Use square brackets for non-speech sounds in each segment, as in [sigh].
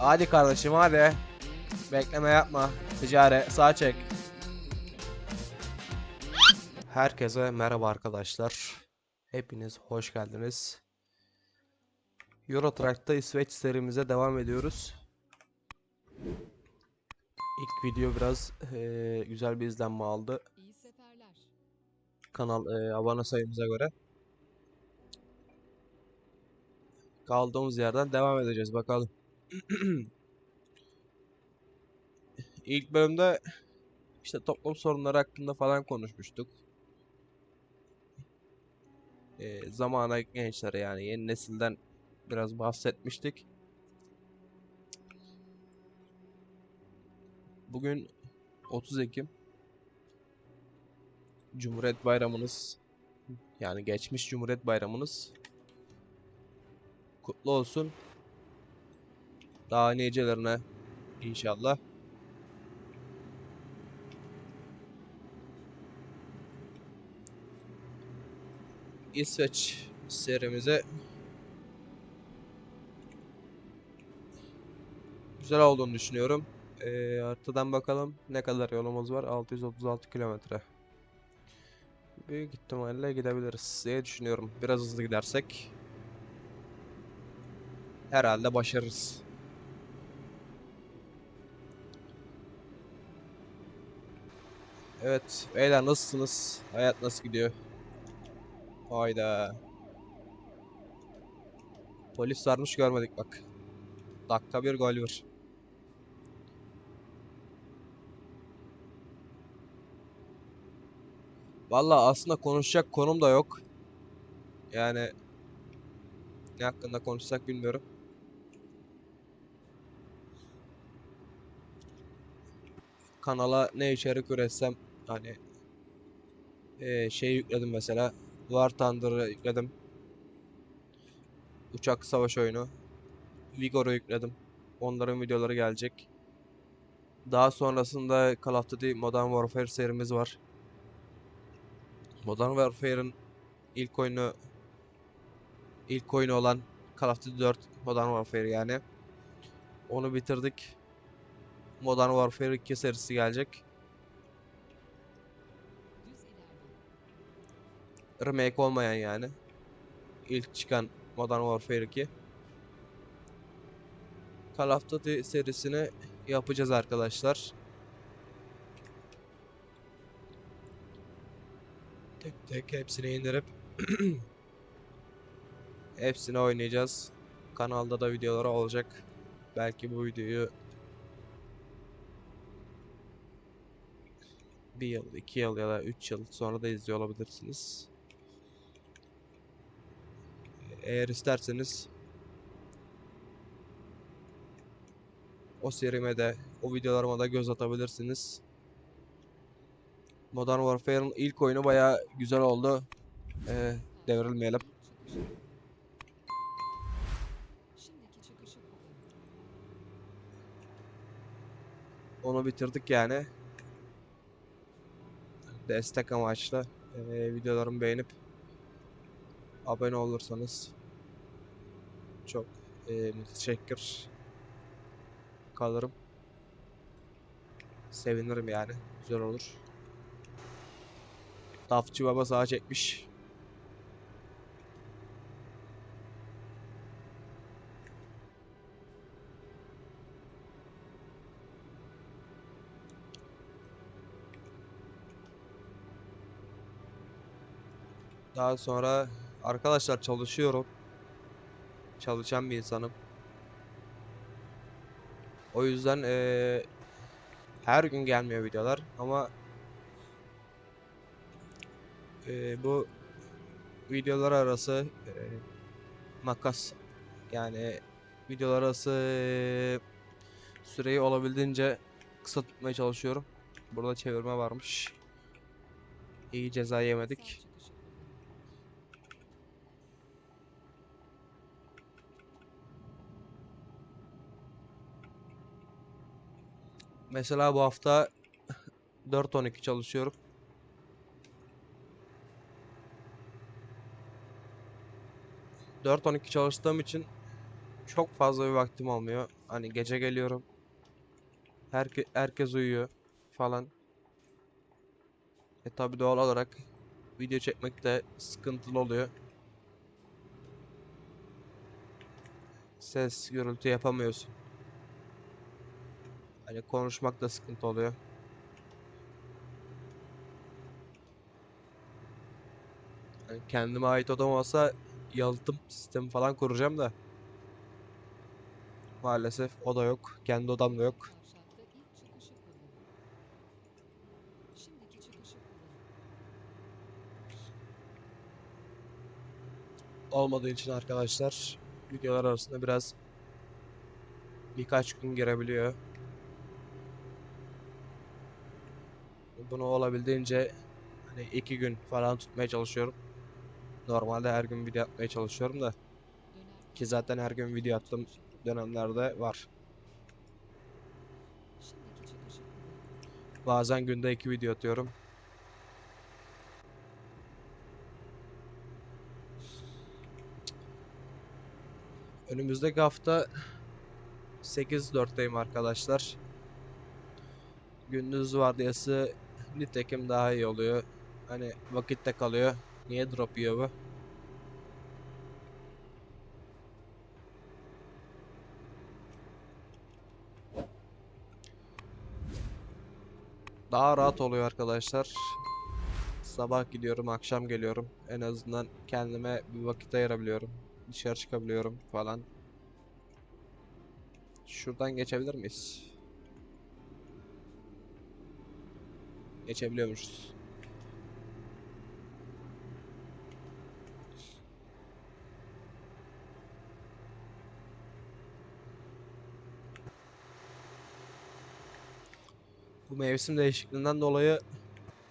Hadi kardeşim hadi. Bekleme yapma. Ticare sağ çek. Herkese merhaba arkadaşlar. Hepiniz hoş geldiniz. Euro Truck'ta İsveç serimize devam ediyoruz. İlk video biraz eee, güzel bir izlenme aldı. Kanal eee, abone sayımıza göre. Kaldığımız yerden devam edeceğiz bakalım. [clears throat] İlk bölümde işte toplum sorunları hakkında falan konuşmuştuk. Ee, zamana gençlere yani yeni nesilden biraz bahsetmiştik. Bugün 30 Ekim. Cumhuriyet Bayramınız yani geçmiş Cumhuriyet Bayramınız kutlu olsun. Daha nicelerine inşallah. İsveç serimize güzel olduğunu düşünüyorum. Ee, haritadan bakalım ne kadar yolumuz var. 636 kilometre. Büyük ihtimalle gidebiliriz diye düşünüyorum. Biraz hızlı gidersek herhalde başarırız. Evet, beyler nasılsınız? Hayat nasıl gidiyor? Hayda. Polis varmış görmedik bak. Dakika bir gol bir. Valla aslında konuşacak konum da yok. Yani ne hakkında konuşsak bilmiyorum. Kanala ne içerik üretsem hani eee, şey yükledim mesela. War Thunder'ı yükledim. Uçak savaş oyunu. Vigor'u yükledim. Onların videoları gelecek. Daha sonrasında Call of Duty Modern Warfare serimiz var. Modern Warfare'ın ilk oyunu ilk oyunu olan Call of Duty 4 Modern Warfare yani. Onu bitirdik. Modern Warfare 2 serisi gelecek. Remake olmayan yani. İlk çıkan Modern Warfare 2. Call of Duty serisini yapacağız arkadaşlar. Tek tek hepsini indirip [clears throat] hepsini oynayacağız. Kanalda da videoları olacak. Belki bu videoyu bir yıl, iki yıl ya da üç yıl sonra da izliyor olabilirsiniz. Eğer isterseniz o serime de, o videolarıma da göz atabilirsiniz. Modern Warfare'ın ilk oyunu bayağı güzel oldu. Ee, devrilmeyelim. Onu bitirdik yani. Destek amaçlı ee, videolarımı beğenip abone olursanız çok ee, müteşekkir kalırım. Sevinirim yani. Güzel olur. Tafçı baba sağa çekmiş. Daha sonra arkadaşlar çalışıyorum. Çalışan bir insanım. O yüzden eee, her gün gelmiyor videolar ama eee, bu videolar arası eee, makas yani videolar arası süreyi olabildiğince kısa tutmaya çalışıyorum. Burada çevirme varmış. İyi ceza yemedik. Mesela bu hafta 4-12 çalışıyorum. Dört on iki çalıştığım için çok fazla bir vaktim olmuyor. Hani gece geliyorum. Herke herkes uyuyor falan. E tabi doğal olarak video çekmek de sıkıntılı oluyor. Ses, gürültü yapamıyorsun. Hani konuşmak da sıkıntı oluyor. Hani kendime ait odam olsa yalıtım sistemi falan kuracağım da. Maalesef oda yok. Kendi odam da yok. Olmadığı için arkadaşlar videolar arasında biraz birkaç gün girebiliyor. Bunu olabildiğince hani iki gün falan tutmaya çalışıyorum. Normalde her gün video atmaya çalışıyorum da ki zaten her gün video attığım dönemlerde var. Bazen günde iki video atıyorum. Önümüzdeki hafta 8-4'teyim arkadaşlar. Gündüz vardiyası nitekim daha iyi oluyor. Hani vakitte kalıyor. Niye drop yiyor bu? Daha rahat oluyor arkadaşlar. Sabah gidiyorum, akşam geliyorum. En azından kendime bir vakit ayırabiliyorum. Dışarı çıkabiliyorum falan. Şuradan geçebilir miyiz? Geçebiliyormuşuz. Bu mevsim değişikliğinden dolayı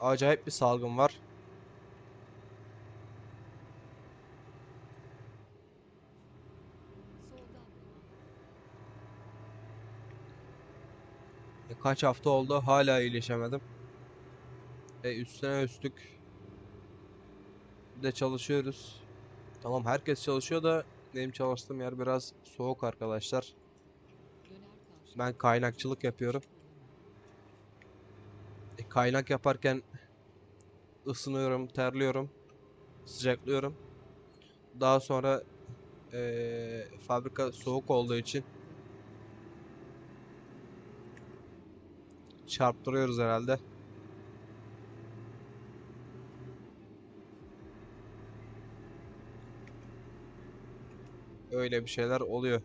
acayip bir salgın var. E, Kaç hafta oldu hala iyileşemedim. E üstüne üstlük de çalışıyoruz. Tamam herkes çalışıyor da benim çalıştığım yer biraz soğuk arkadaşlar. Ben kaynakçılık yapıyorum. E, kaynak yaparken ısınıyorum, terliyorum, sıcaklıyorum. Daha sonra e, fabrika soğuk olduğu için çarptırıyoruz herhalde. Öyle bir şeyler oluyor.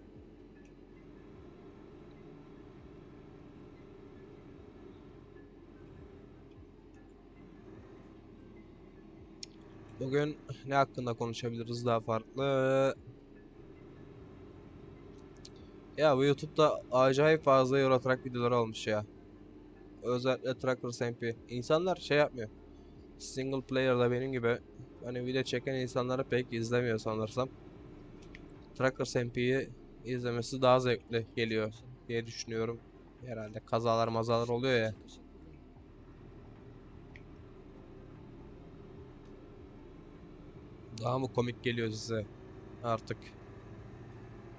Bugün ne hakkında konuşabiliriz daha farklı? Ya bu YouTube'da acayip fazla Euro Truck videoları olmuş ya. Özellikle Truckers MP. İnsanlar şey yapmıyor. Single player'da benim gibi hani video çeken insanları pek izlemiyor sanırsam. Truckers MP'yi izlemesi daha zevkli geliyor diye düşünüyorum. Herhalde kazalar mazalar oluyor ya. Daha mı komik geliyor size artık?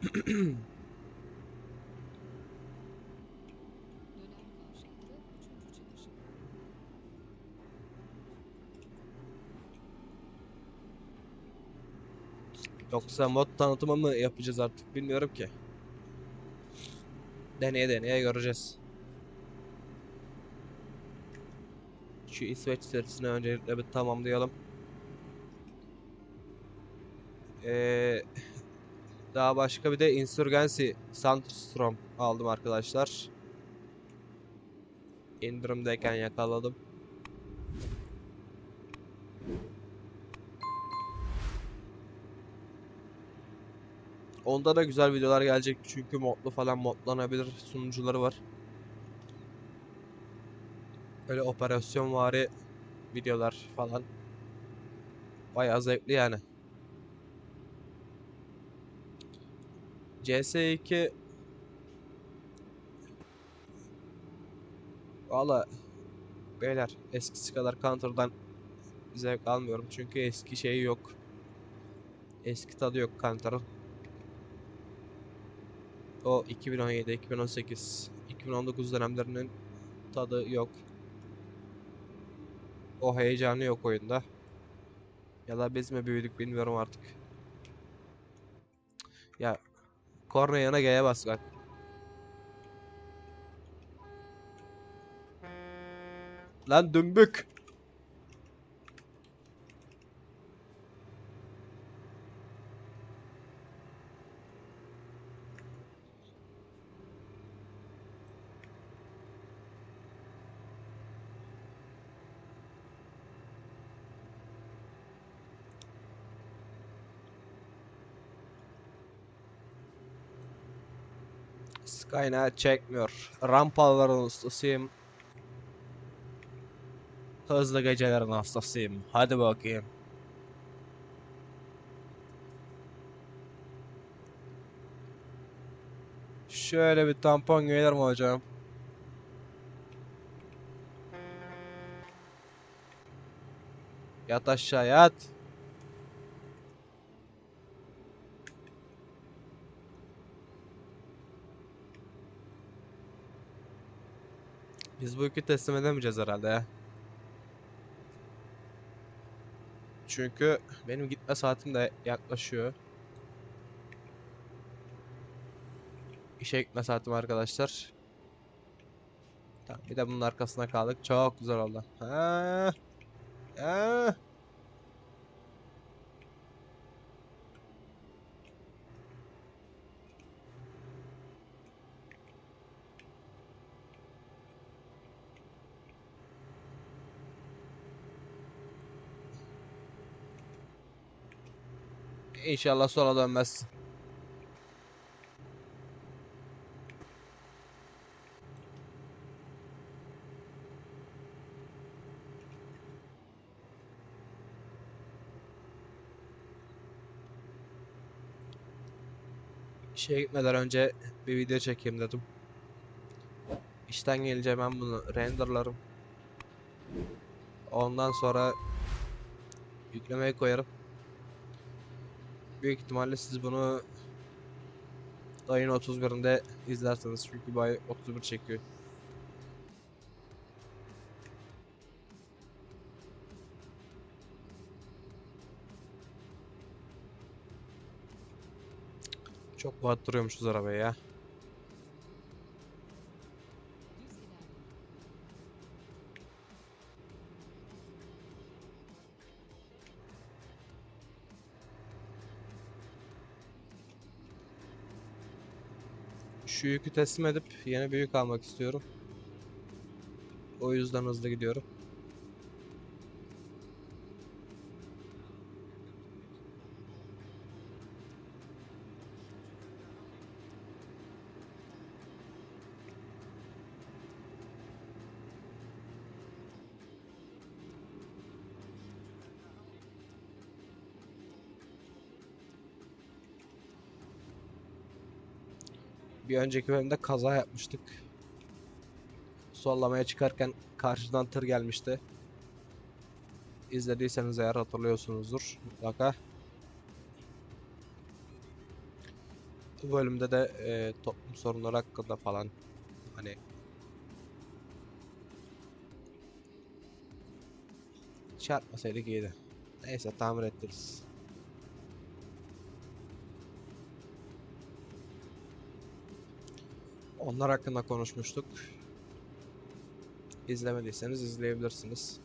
[clears throat] Yoksa mod tanıtımı mı yapacağız artık bilmiyorum ki. Deneye deneye göreceğiz. Şu İsveç serisini öncelikle bir tamamlayalım. Ee, daha başka bir de Insurgency Sandstorm aldım arkadaşlar. İndirimdeyken yakaladım. Onda da güzel videolar gelecek çünkü modlu falan modlanabilir sunucuları var. Böyle operasyon vari videolar falan. Bayağı zevkli yani. CS2 Valla beyler eskisi kadar Counter'dan zevk almıyorum çünkü eski şeyi yok. Eski tadı yok Counter'ın. O 2017, 2018, 2019 dönemlerinin tadı yok. O heyecanı yok oyunda. Ya da biz mi büyüdük bilmiyorum artık. Ya korna yana G'ye bas bak. Lan dümbük. Skynet çekmiyor. Rampaların ustasıyım. Hızlı gecelerin hastasıyım. Hadi bakayım. Şöyle bir tampon gelir mi hocam? Yat aşağı yat. Biz bu yükü teslim edemeyeceğiz herhalde ya. Çünkü benim gitme saatim de yaklaşıyor. İşe gitme saatim arkadaşlar. Tamam, bir de bunun arkasına kaldık. Çok güzel oldu. Ha. Ha. İnşallah sola dönmez. İşe gitmeden önce bir video çekeyim dedim. İşten gelince ben bunu renderlarım. Ondan sonra yüklemeye koyarım. Büyük ihtimalle siz bunu ayın 31'inde izlersiniz çünkü bu ay 31 çekiyor. Çok battırıyormuşuz arabayı ya. Şu yükü teslim edip yeni bir yük almak istiyorum. O yüzden hızlı gidiyorum. Bir önceki bölümde kaza yapmıştık. Sollamaya çıkarken karşıdan tır gelmişti. İzlediyseniz eğer hatırlıyorsunuzdur mutlaka. Bu bölümde de e, toplum sorunları hakkında falan hani çarpmasaydık iyiydi. Neyse tamir ettiririz. Onlar hakkında konuşmuştuk. İzlemediyseniz izleyebilirsiniz.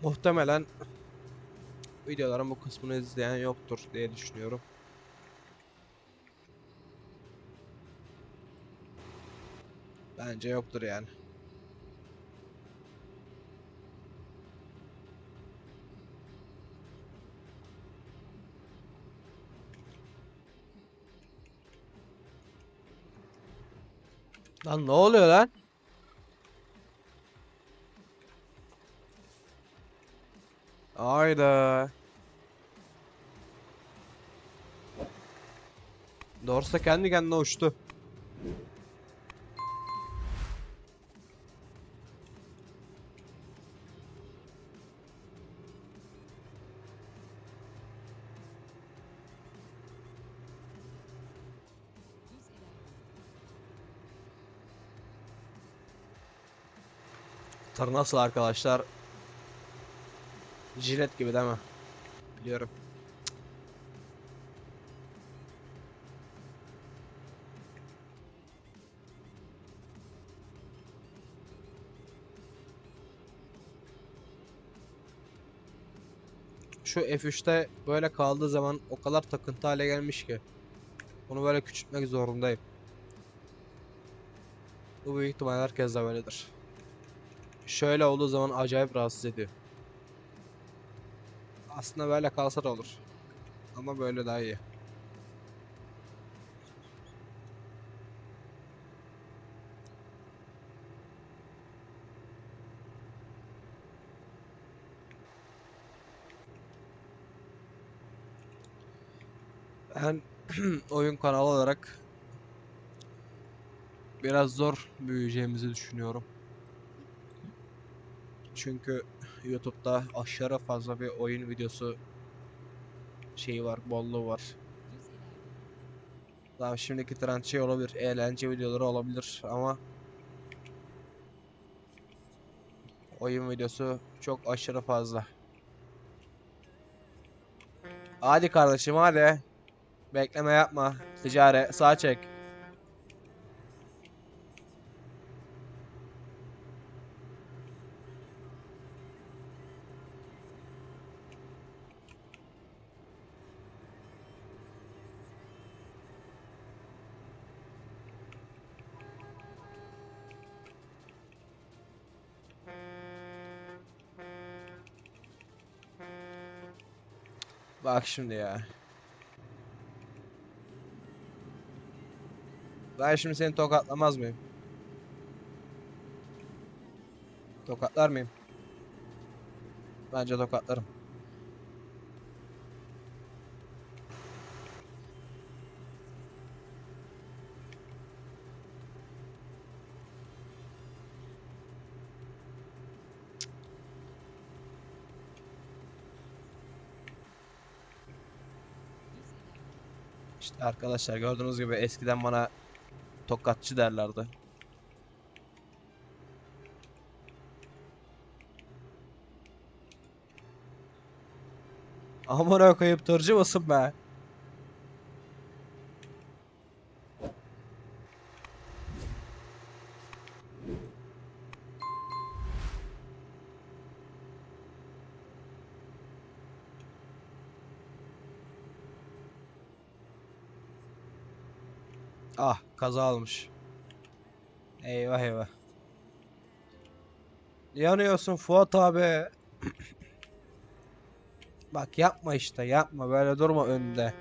Muhtemelen videoların bu kısmını izleyen yoktur diye düşünüyorum. Bence yoktur yani. Lan ne oluyor lan? Ayda. Dorsa kendi kendine uçtu. Tır nasıl arkadaşlar? Jilet gibi değil mi? Biliyorum. Şu F3'te böyle kaldığı zaman o kadar takıntı hale gelmiş ki. Bunu böyle küçültmek zorundayım. Bu büyük ihtimal herkes de böyledir. Şöyle olduğu zaman acayip rahatsız ediyor. Aslında böyle kalsa da olur. Ama böyle daha iyi. Ben [clears throat] oyun kanalı olarak biraz zor büyüyeceğimizi düşünüyorum. Çünkü YouTube'da aşırı fazla bir oyun videosu şeyi var, bolluğu var. Daha şimdiki trend şey olabilir, eğlence videoları olabilir ama oyun videosu çok aşırı fazla. Hadi kardeşim hadi. Bekleme yapma. Ticare sağ çek. Bak şimdi ya. Ben şimdi seni tokatlamaz mıyım? Tokatlar mıyım? Bence tokatlarım. İşte arkadaşlar gördüğünüz gibi eskiden bana tokatçı derlerdi. Amına koyup tırcı mısın be? Kaza olmuş. Eyvah eyvah. Yanıyorsun Fuat abi. [clears throat] Bak yapma işte yapma böyle durma önde.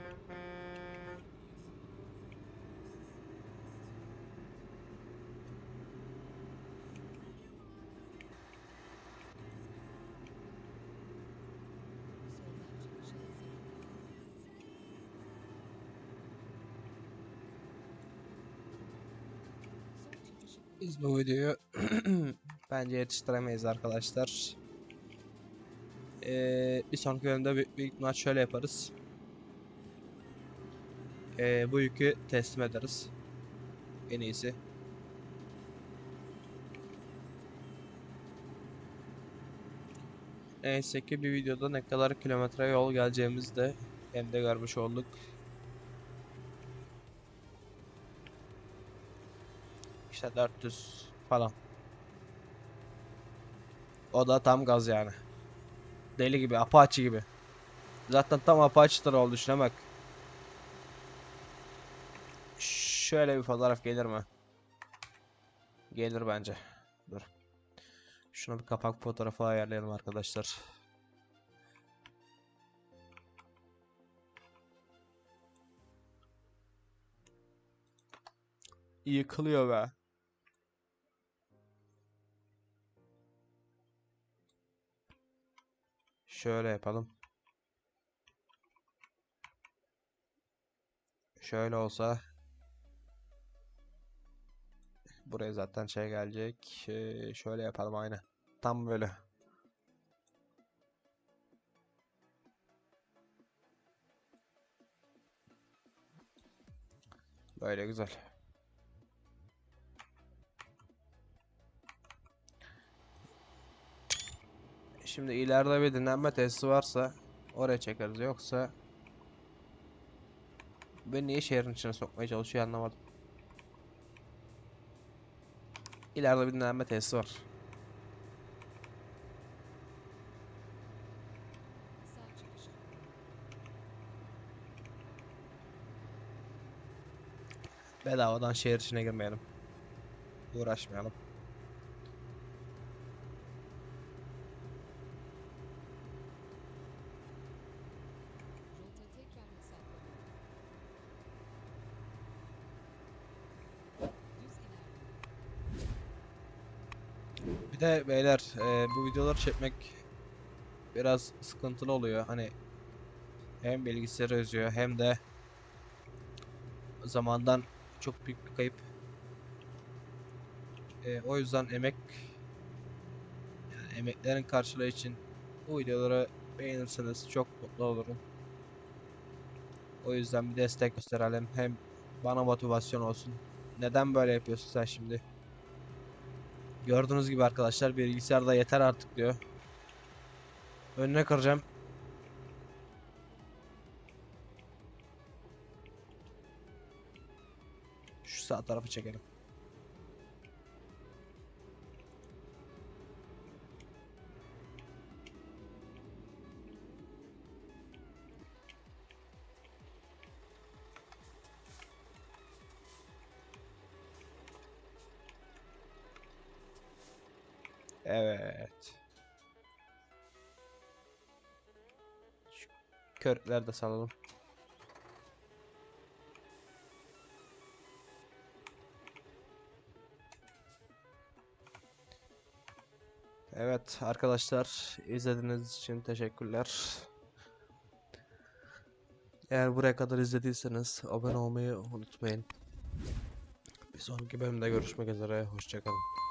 Biz bu videoyu [clears throat] bence yetiştiremeyiz arkadaşlar. Ee, bir sonraki bölümde büyük, büyük ihtimal şöyle yaparız. Ee, bu yükü teslim ederiz. En iyisi. Neyse ki bir videoda ne kadar kilometre yol geleceğimizi de hem de görmüş olduk. İşte 400 falan. O da tam gaz yani. Deli gibi, Apache gibi. Zaten tam Apache tır oldu şuna bak. Şöyle bir fotoğraf gelir mi? Gelir bence. Dur. Şuna bir kapak fotoğrafı ayarlayalım arkadaşlar. Yıkılıyor be. Şöyle yapalım. Şöyle olsa buraya zaten şey gelecek. Ee, şöyle yapalım aynı. Tam böyle. Böyle güzel. Şimdi ileride bir dinlenme tesisi varsa oraya çekeriz. Yoksa beni niye şehrin içine sokmaya çalışıyor anlamadım. İleride bir dinlenme tesisi var. Bedavadan şehir içine girmeyelim. Uğraşmayalım. De beyler e, bu videoları çekmek biraz sıkıntılı oluyor. Hani hem bilgisayarı özüyor hem de zamandan çok büyük bir kayıp. E, o yüzden emek yani emeklerin karşılığı için bu videoları beğenirseniz çok mutlu olurum. O yüzden bir destek gösterelim. Hem bana motivasyon olsun. Neden böyle yapıyorsun sen şimdi? Gördüğünüz gibi arkadaşlar bilgisayarda yeter artık diyor. Önüne kıracağım. Şu sağ tarafı çekelim. Evet. Şu de salalım. Evet arkadaşlar izlediğiniz için teşekkürler. Eğer buraya kadar izlediyseniz abone olmayı unutmayın. Bir sonraki bölümde görüşmek üzere. Hoşçakalın.